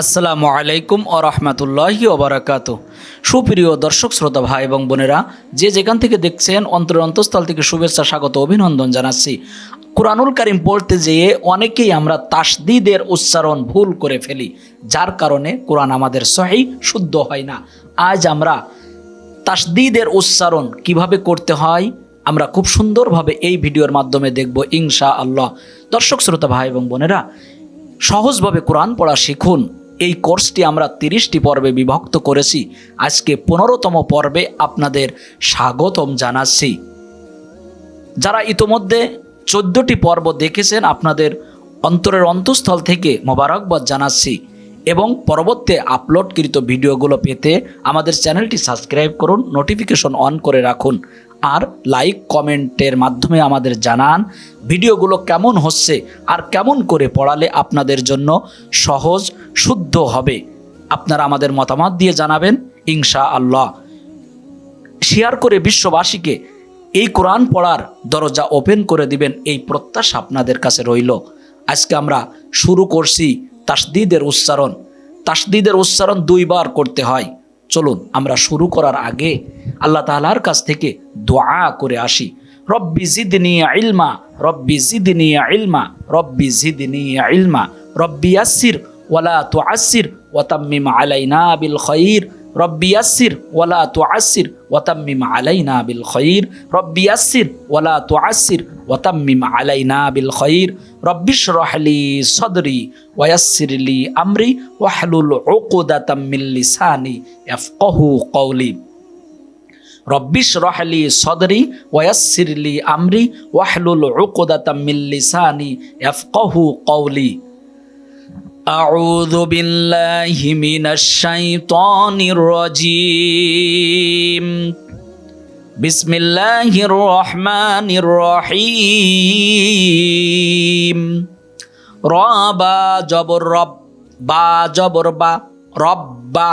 আসসালামু আলাইকুম ও রহমতুল্লাহি ওবরাকাত সুপ্রিয় দর্শক, শ্রোতা ভাই এবং বোনেরা, যে যেখান থেকে দেখছেন, অন্তরের অন্তঃস্থল থেকে শুভেচ্ছা, স্বাগত, অভিনন্দন জানাচ্ছি। কোরআনুল কারিম পড়তে যেয়ে অনেকেই আমরা তাসদিদের উচ্চারণ ভুল করে ফেলি, যার কারণে কোরআন আমাদের সহি, শুদ্ধ হয় না। আজ আমরা তাসদিদের উচ্চারণ কীভাবে করতে হয়, আমরা খুব সুন্দরভাবে এই ভিডিওর মাধ্যমে দেখব ইনশা আল্লাহ দর্শক, শ্রোতা ভাই এবং বোনেরা, সহজভাবে কোরআন পড়া শিখুন। এই কোর্সটি আমরা তিরিশটি পর্বে বিভক্ত করেছি। আজকে পনেরোতম পর্বে আপনাদের স্বাগতম জানাচ্ছি। যারা ইতোমধ্যে চোদ্দটি পর্ব দেখেছেন, আপনাদের অন্তরের অন্তঃস্থল থেকে মোবারকবাদ জানাচ্ছি এবং পরবর্তী আপলোডকৃত ভিডিওগুলো পেতে আমাদের চ্যানেলটি সাবস্ক্রাইব করুন, নোটিফিকেশন অন করে রাখুন। আর লাইক কমেন্টের মাধ্যমে আমাদের জানান ভিডিওগুলো কেমন হচ্ছে আর কেমন করে পড়ালে আপনাদের জন্য সহজ, শুদ্ধ হবে। আপনারা আমাদের মতামত দিয়ে জানাবেন ইনশা আল্লাহ শেয়ার করে বিশ্ববাসীকে এই কোরআন পড়ার দরজা ওপেন করে দিবেন, এই প্রত্যাশা আপনাদের কাছে রইল। আজকে আমরা শুরু করছি তাসদিদের উচ্চারণ। তাসদিদের উচ্চারণ দুইবার করতে হয়। চলুন, আমরা শুরু করার আগে আল্লাহ তালার কাছ থেকে দোয়া করে আসি। রব্বি জিদনি ইলমা, রব্বি জিদনি ইলমা, রব্বি জিদনি ইলমা, রব্বি আসির ওয়ালা তুআসির ওয়াতাম্মিম আলাইনা বিল খাইর। রব্বি ইয়াসির ওয়ালা তুআসির ওয়াতাম্মিম আলাইনা বিল খাইর রব্বি ইয়াসির ওয়ালা তুআসির ওয়াতাম্মিম আলাইনা বিল খাইর রব্বি ইশরাহ লি সাদরি ওয়ায়াসসির লি আমরি ওয়াহলুল উকদাতাম মিন লিসানি ইয়াফকাহু কওলি রব্বিশ রহলি সদরি ওয়াসিরলি আমরি ওয়াহলুল উকদাতাম মিন লিসানি ইয়াফকাহু কওলি أعوذ بالله من الشيطان الرجيم بسم الله الرحمن الرحيم রবা জবর রব বা জবর বা রব্বা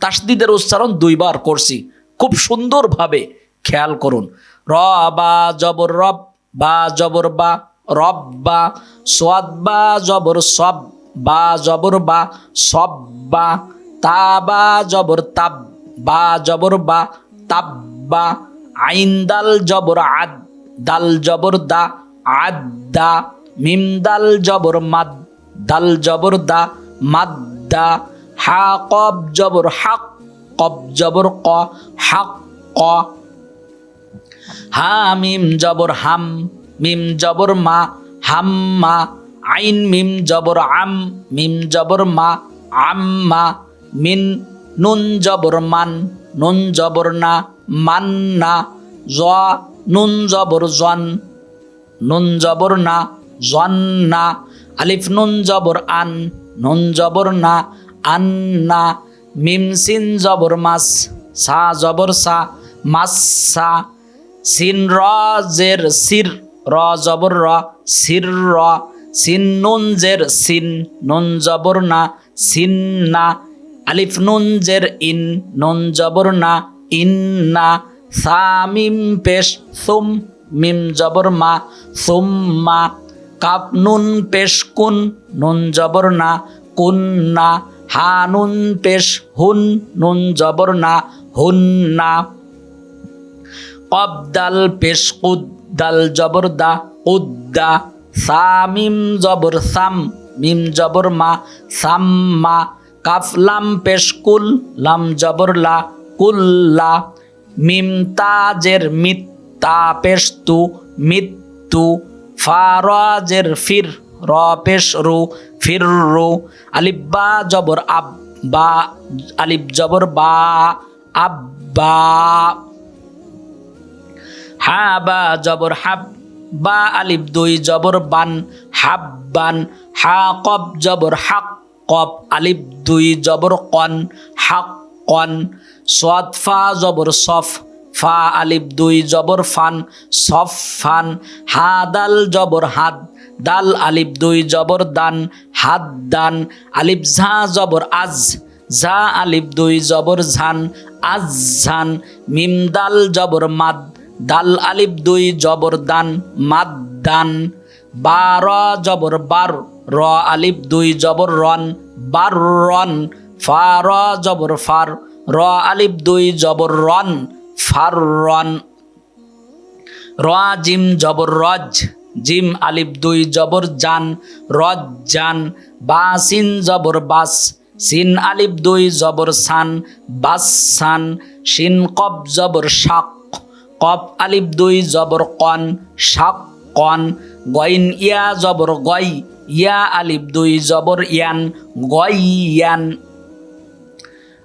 তাসদিদের উচ্চারণ দুইবার করছি খুব সুন্দরভাবে খেয়াল করুন র বা জবর রব বা জবর বা রব্বা সোয়াদ বা জবর সব বা জবর বা সব বা, তা বা জবর তাব বা জবর বা তাব্বা আইন দাল জবর আদ, দাল জবর দা, আদ দা, মিম দাল জবর মাদ, দাল জবর দা, মাদ দা, হা কব জবর হাক, কব জবর ক, হাক ক। হা মিম জবর হাম, মিম জবর মা হাম্মা আইন মিম জবর আম, মিম জবর মা আম্মা মিন নুন জবর মান, নুন জবর না মান্না জ নুন জবর জন, নুন জবর না জন্না আলিফ নুন জবর আন, নুন জবর না আন্না মিম সিন জবর মাস, সা জবর সা, মাসা সিন র জের সির, র জবর র, সির র সিন নুন জের সিন, নুন জবর না, সিন না। আলিফ নুন জের ইন, নুন জবর না, ইন না। সা মিম পেশ, সুম মিম জবর মা সুম্মা কাপ নুন পেশ কুন, নুন জবর না, কুন না। হা নুন পেশ, হুন, নুন জবর না, হুন না। কব দাল পেশ, কুদ দাল জবর দা উদ্দা সা মিম জবর সাম, মিম জবর মা সাম্মা কাফ লাম পেশ কুল, লাম জবর লা কুল্লা মিম তাজের মিত, তা পেশ তু মৃত্যু ফারাজের ফির, র পেশ রু, ফির রু, আলিফ বা জবর আব বা, আলিফ জবর বা আব্বা হা বা জবর হাব বা আলিফ দুই, জবর বান হাব্বান হা কব, জবর হাক কব, আলিফ দুই, জবর কন, হাক কন সোয়াদ ফা, জবর সফ, ফা, আলিফ দুই, জবর ফান, সফ ফান, হা দাল, জবর হাদ, দাল, আলিফ দুই, জবর দান, হাদ দান, আলিফ ঝা, জবর আজ, ঝা, আলিফ দুই, জবর ঝান, আজ ঝান, মিম দাল, জবর মাদ দাল আলিফ দুই জবর দান, মাদ দান, বার জবর বার, র আলিফ দুই জবর রন, বার রন ফা র জবর ফার, র আলিফ দুই জবর রন, ফার রন। র জিম জবর রজ, জিম আলিফ দুই জবর জান, রজ জান, বা সিন জবর বাস, সিন আলিফ দুই জবর সান, বাস সান, সিন কব জবর শাক কপ আলিফ দুই জবর কন শাক কন, গইন ইয়া জবর গই, ইয়া আলিফ দুই জবর ইয়ান, গই ইয়ান।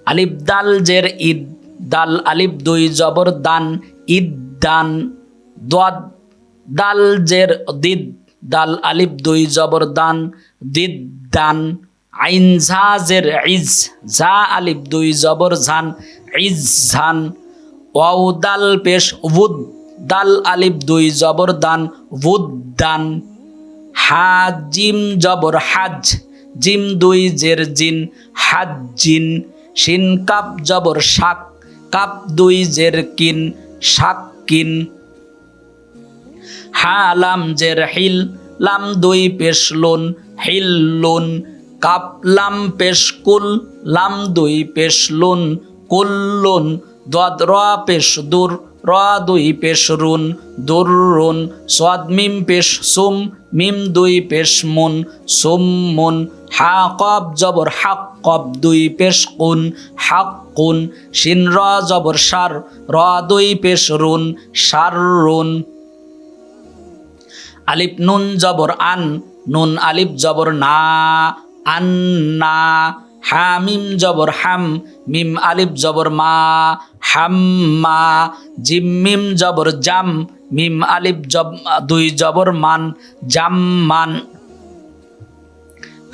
আলিফ দাল জের ঈদ, দাল আলিফ দুই জবর দান, ঈদ দান। দদ, দাল জের দিদ, দাল আলিফ দুই জবর দান, দিদ দান। আইন ঝা জের ইজ, ঝা আলিফ দুই জবর ঝান, ইজ ঝান। ওয়াউ দাল পেশ উদ দাল আলিফ দুই জবর দান উদ দান হা জিম জবর হাজ, জিম দুই জের জিন হাজ জিন শিন কাপ জবর শাক, কাপ দুই জের কিন শাক কিন। হা লাম জের হিল, লাম দুই পেশ লোন হিল লোন। কাপ লাম পেশ কুল, লাম দুই পেশ লোন কুল লোন দদ র পেশ দূর, র দুই পেশ রুন, দুর রুন সদ মিম পেশ সুম, মিম দুই পেশ মুন, সুম মুন, হা কব জবর হাক কব দুই পেশ কুন হাক কুন, শিন র জবর, সার, র দুই পেশ রুন, সার রুন। আলিফ নুন জবর আন, নুন আলিফ জবর না আন্না হা মিম জবর হাম, মিম আলিফ জবর মা হাম্মা জিম মিম জবর জাম, মিম আলিফ জব, দুই জবর মান জাম্মান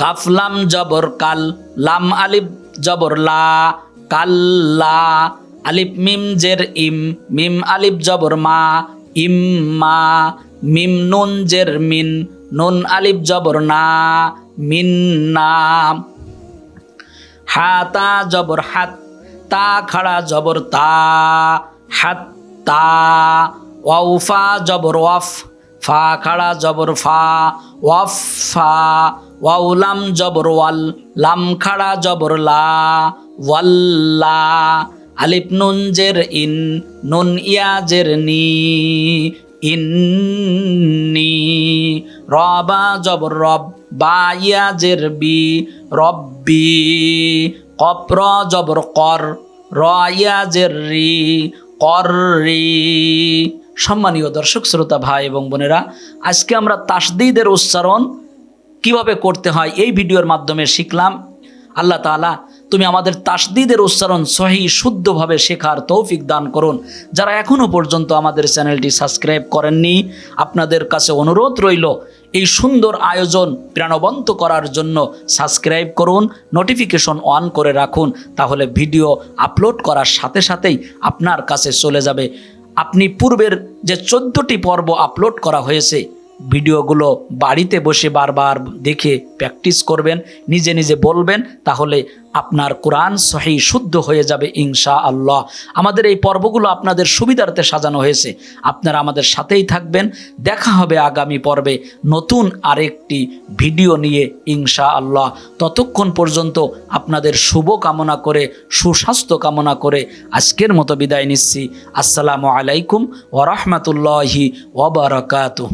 কাফ লাম জবর কাল, লাম আলিফ জবর লা কাল্লা আলিফ মিম জের ইম, মিম আলিফ জবর মা ইম্মা মিম নুন জের মিন, নুন আলিফ জবর না, মিন না। হাতা জবর হাত, তা খাড়া জবর তা, হাত তা, ওয়াউফা জবর ওয়াফ, ফা খাড়া জবর ফা, ওয়াফ ফা, ওয়াউলাম জবর ওয়াল, লাম খাড়া জবর লা ওয়াল্লা আলিফ নুন জের ইন, নুন ইয়া জের নি ইন্নি রবা জবর রব বা ইয়া জের বি, রব্বি কপ্র জবর কর র ইয়া জের রি কর সম্মানীয় দর্শক, শ্রোতা, ভাই এবং বোনেরা, আজকে আমরা তাসদিদের উচ্চারণ কীভাবে করতে হয় এই ভিডিওর মাধ্যমে শিখলাম। আল্লাহ তাআলা তুমি আমাদের তাসদিদের উচ্চারণ সহি, শুদ্ধভাবে শেখার তৌফিক দান করুন। যারা এখনও পর্যন্ত আমাদের চ্যানেলটি সাবস্ক্রাইব করেননি, আপনাদের কাছে অনুরোধ রইল, এই সুন্দর আয়োজন প্রাণবন্ত করার জন্য সাবস্ক্রাইব করুন, নোটিফিকেশন অন করে রাখুন, তাহলে ভিডিও আপলোড করার সাথে সাথেই আপনার কাছে চলে যাবে। আপনি পূর্বের যে চোদ্দোটি পর্ব আপলোড করা হয়েছে ভিডিওগুলো বাড়িতে বসে বারবার দেখে প্র্যাকটিস করবেন, নিজে নিজে বলবেন, তাহলে আপনার কোরআন সহি শুদ্ধ হয়ে যাবে ইনশা আল্লাহ আমাদের এই পর্বগুলো আপনাদের সুবিধার্থে সাজানো হয়েছে। আপনারা আমাদের সাথেই থাকবেন। দেখা হবে আগামী পর্বে নতুন আরেকটি ভিডিও নিয়ে ইনশা আল্লাহ ততক্ষণ পর্যন্ত আপনাদের শুভ কামনা করে, সুস্বাস্থ্য কামনা করে আজকের মতো বিদায় নিচ্ছি। আসসালামু আলাইকুম ওরহমতুল্লাহি ওবরাকাতু